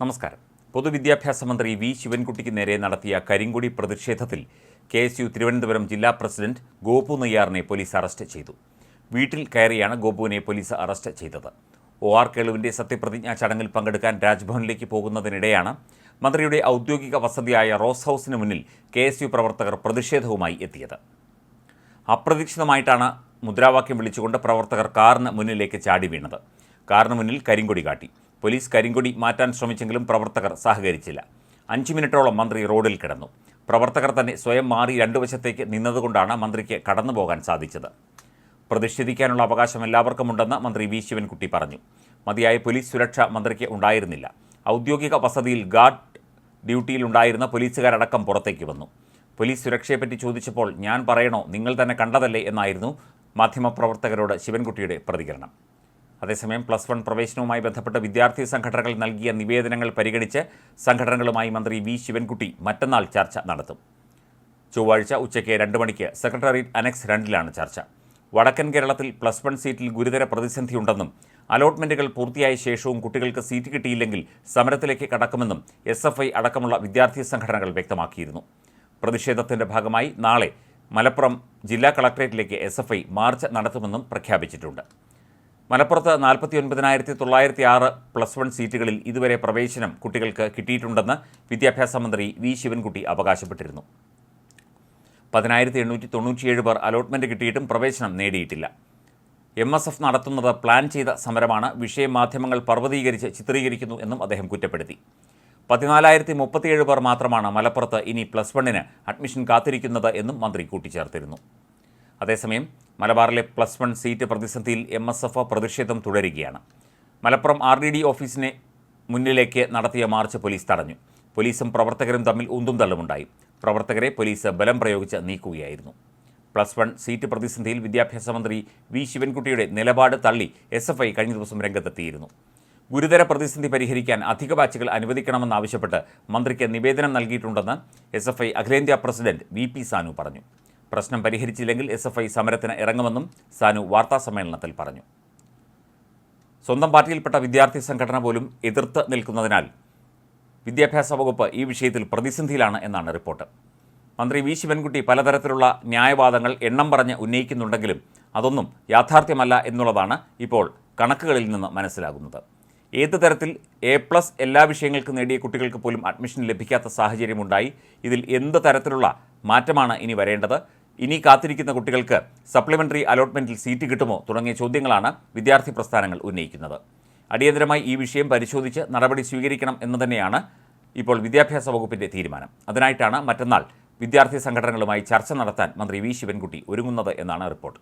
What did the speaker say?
നമസ്കാരം. പൊതുവിദ്യാഭ്യാസ മന്ത്രി വി ശിവൻകുട്ടിക്ക് നേരെ നടത്തിയ കരിങ്കൊടി പ്രതിഷേധത്തിൽ കെ എസ് യു തിരുവനന്തപുരം ജില്ലാ പ്രസിഡന്റ് ഗോപു നെയ്യാറിനെ പോലീസ് അറസ്റ്റ് ചെയ്തു. വീട്ടിൽ കയറിയാണ് ഗോപുവിനെ പോലീസ് അറസ്റ്റ് ചെയ്തത്. ഒ ആർ കേളുവിന്റെ സത്യപ്രതിജ്ഞാ ചടങ്ങിൽ പങ്കെടുക്കാൻ രാജ്ഭവനിലേക്ക് പോകുന്നതിനിടെയാണ് മന്ത്രിയുടെ ഔദ്യോഗിക വസതിയായ റോസ് ഹൗസിന് മുന്നിൽ കെ എസ് യു പ്രവർത്തകർ പ്രതിഷേധവുമായി എത്തിയത്. അപ്രതീക്ഷിതമായിട്ടാണ് മുദ്രാവാക്യം വിളിച്ചുകൊണ്ട് പ്രവർത്തകർ കാറിന് മുന്നിലേക്ക് ചാടി വീണത്. കാറിന് മുന്നിൽ കരിങ്കൊടി കാട്ടി. പോലീസ് കരിങ്കൊടി മാറ്റാൻ ശ്രമിച്ചെങ്കിലും പ്രവർത്തകർ സഹകരിച്ചില്ല. അഞ്ച് മിനിറ്റോളം മന്ത്രി റോഡിൽ കിടന്നു. പ്രവർത്തകർ തന്നെ സ്വയം മാറി രണ്ടു വശത്തേക്ക് നിന്നതുകൊണ്ടാണ് മന്ത്രിക്ക് കടന്നു പോകാൻ സാധിച്ചത്. പ്രതിഷേധിക്കാനുള്ള അവകാശം എല്ലാവർക്കുമുണ്ടെന്ന് മന്ത്രി വി. ശിവൻകുട്ടി പറഞ്ഞു. മതിയായ പോലീസ് സുരക്ഷ മന്ത്രിക്ക് ഉണ്ടായിരുന്നില്ല. ഔദ്യോഗിക വസതിയിൽ ഗാർഡ് ഡ്യൂട്ടിയിലുണ്ടായിരുന്ന പോലീസുകാരടക്കം പുറത്തേക്ക് വന്നു. പോലീസ് സുരക്ഷയെപ്പറ്റി ചോദിച്ചപ്പോൾ ഞാൻ പറയണോ? നിങ്ങൾ തന്നെ കണ്ടതല്ലേ? എന്നായിരുന്നു മാധ്യമപ്രവർത്തകരോട് ശിവൻകുട്ടിയുടെ പ്രതികരണം. അതേസമയം പ്ലസ് വൺ പ്രവേശനവുമായി ബന്ധപ്പെട്ട് വിദ്യാർത്ഥി സംഘടനകൾ നൽകിയ നിവേദനങ്ങൾ പരിഗണിച്ച് സംഘടനകളുമായി മന്ത്രി വി ശിവൻകുട്ടി മറ്റന്നാൾ ചർച്ച നടത്തും. ചൊവ്വാഴ്ച ഉച്ചയ്ക്ക് രണ്ട് മണിക്ക് സെക്രട്ടേറിയറ്റ് അനക്സ് രണ്ടിലാണ് ചർച്ച. വടക്കൻ കേരളത്തിൽ പ്ലസ് വൺ സീറ്റിൽ ഗുരുതര പ്രതിസന്ധിയുണ്ടെന്നും അലോട്ട്മെന്റുകൾ പൂർത്തിയായ ശേഷവും കുട്ടികൾക്ക് സീറ്റ് കിട്ടിയില്ലെങ്കിൽ സമരത്തിലേക്ക് കടക്കുമെന്നും എസ് എഫ് ഐ അടക്കമുള്ള വിദ്യാർത്ഥി സംഘടനകൾ വ്യക്തമാക്കിയിരുന്നു. പ്രതിഷേധത്തിന്റെ ഭാഗമായി നാളെ മലപ്പുറം ജില്ലാ കളക്ടറേറ്റിലേക്ക് എസ് എഫ് ഐ മാർച്ച് നടത്തുമെന്നും പ്രഖ്യാപിച്ചിട്ടുണ്ട്. മലപ്പുറത്ത് നാൽപ്പത്തി ഒൻപതിനായിരത്തി തൊള്ളായിരത്തി ആറ് പ്ലസ് വൺ സീറ്റുകളിൽ ഇതുവരെ പ്രവേശനം കുട്ടികൾക്ക് കിട്ടിയിട്ടുണ്ടെന്ന് വിദ്യാഭ്യാസ മന്ത്രി വി ശിവൻകുട്ടി അവകാശപ്പെട്ടിരുന്നു. പതിനായിരത്തി എണ്ണൂറ്റി തൊണ്ണൂറ്റിയേഴ് പേർ അലോട്ട്മെന്റ് കിട്ടിയിട്ടും പ്രവേശനം നേടിയിട്ടില്ല. എം എസ് എഫ് നടത്തുന്നത് പ്ലാൻ ചെയ്ത സമരമാണ് വിഷയം മാധ്യമങ്ങൾ പർവതീകരിച്ച് ചിത്രീകരിക്കുന്നു എന്നും അദ്ദേഹം കുറ്റപ്പെടുത്തി. പതിനാലായിരത്തി മുപ്പത്തിയേഴ് പേർ മാത്രമാണ് മലപ്പുറത്ത് ഇനി പ്ലസ് വണ്ണിന് അഡ്മിഷൻ കാത്തിരിക്കുന്നത് എന്നും മന്ത്രി കൂട്ടിച്ചേർത്തിരുന്നു. അതേസമയം മലബാറിലെ പ്ലസ് വൺ സീറ്റ് പ്രതിസന്ധിയിൽ എം എസ് എഫ് പ്രതിഷേധം തുടരുകയാണ്. മലപ്പുറം ആർ ഡി ഡി ഓഫീസിനെ മുന്നിലേക്ക് നടത്തിയ മാർച്ച് പോലീസ് തടഞ്ഞു. പോലീസും പ്രവർത്തകരും തമ്മിൽ ഉന്തും തള്ളുമുണ്ടായി. പ്രവർത്തകരെ പോലീസ് ബലം പ്രയോഗിച്ച് നീക്കുകയായിരുന്നു. പ്ലസ് വൺ സീറ്റ് പ്രതിസന്ധിയിൽ വിദ്യാഭ്യാസ മന്ത്രി വി ശിവൻകുട്ടിയുടെ നിലപാട് തള്ളി എസ് എഫ് ഐ കഴിഞ്ഞ ദിവസം രംഗത്തെത്തിയിരുന്നു. ഗുരുതര പ്രതിസന്ധി പരിഹരിക്കാൻ അധിക ബാച്ചുകൾ അനുവദിക്കണമെന്നാവശ്യപ്പെട്ട് മന്ത്രിക്ക് നിവേദനം നൽകിയിട്ടുണ്ടെന്ന് എസ് എഫ് ഐ അഖിലേന്ത്യാ പ്രസിഡന്റ് വി പി സാനു പറഞ്ഞു. പ്രശ്നം പരിഹരിച്ചില്ലെങ്കിൽ എസ് എഫ് ഐ സമരത്തിന് ഇറങ്ങുമെന്നും സാനു വാർത്താസമ്മേളനത്തിൽ പറഞ്ഞു. സ്വന്തം പാർട്ടിയിൽപ്പെട്ട വിദ്യാർത്ഥി സംഘടന പോലും എതിർത്ത് നിൽക്കുന്നതിനാൽ വിദ്യാഭ്യാസ വകുപ്പ് ഈ വിഷയത്തിൽ പ്രതിസന്ധിയിലാണ് എന്നാണ് റിപ്പോർട്ട്. മന്ത്രി വി ശിവൻകുട്ടി പലതരത്തിലുള്ള ന്യായവാദങ്ങൾ എണ്ണം പറഞ്ഞ് ഉന്നയിക്കുന്നുണ്ടെങ്കിലും അതൊന്നും യാഥാർത്ഥ്യമല്ല എന്നുള്ളതാണ് ഇപ്പോൾ കണക്കുകളിൽ നിന്ന് മനസ്സിലാകുന്നത്. ഏത് തരത്തിൽ എ പ്ലസ് എല്ലാ വിഷയങ്ങൾക്കും നേടിയ കുട്ടികൾക്ക് പോലും അഡ്മിഷൻ ലഭിക്കാത്ത സാഹചര്യമുണ്ടായി ഇതിൽ എന്ത് തരത്തിലുള്ള മാറ്റമാണ് ഇനി വരേണ്ടത്. ഇനി കാത്തിരിക്കുന്ന കുട്ടികൾക്ക് സപ്ലിമെന്ററി അലോട്ട്മെന്റിൽ സീറ്റ് കിട്ടുമോ തുടങ്ങിയ ചോദ്യങ്ങളാണ് വിദ്യാർത്ഥി പ്രസ്ഥാനങ്ങൾ ഉന്നയിക്കുന്നത്. അടിയന്തരമായി ഈ വിഷയം പരിശോധിച്ച് നടപടി സ്വീകരിക്കണം എന്ന് തന്നെയാണ് ഇപ്പോൾ വിദ്യാഭ്യാസ വകുപ്പിന്റെ തീരുമാനം. അതിനായിട്ടാണ് മറ്റന്നാൾ വിദ്യാർത്ഥി സംഘടനകളുമായി ചർച്ച നടത്താൻ മന്ത്രി വി. ശിവൻകുട്ടി ഒരുങ്ങുന്നത് എന്നാണ് റിപ്പോർട്ട്.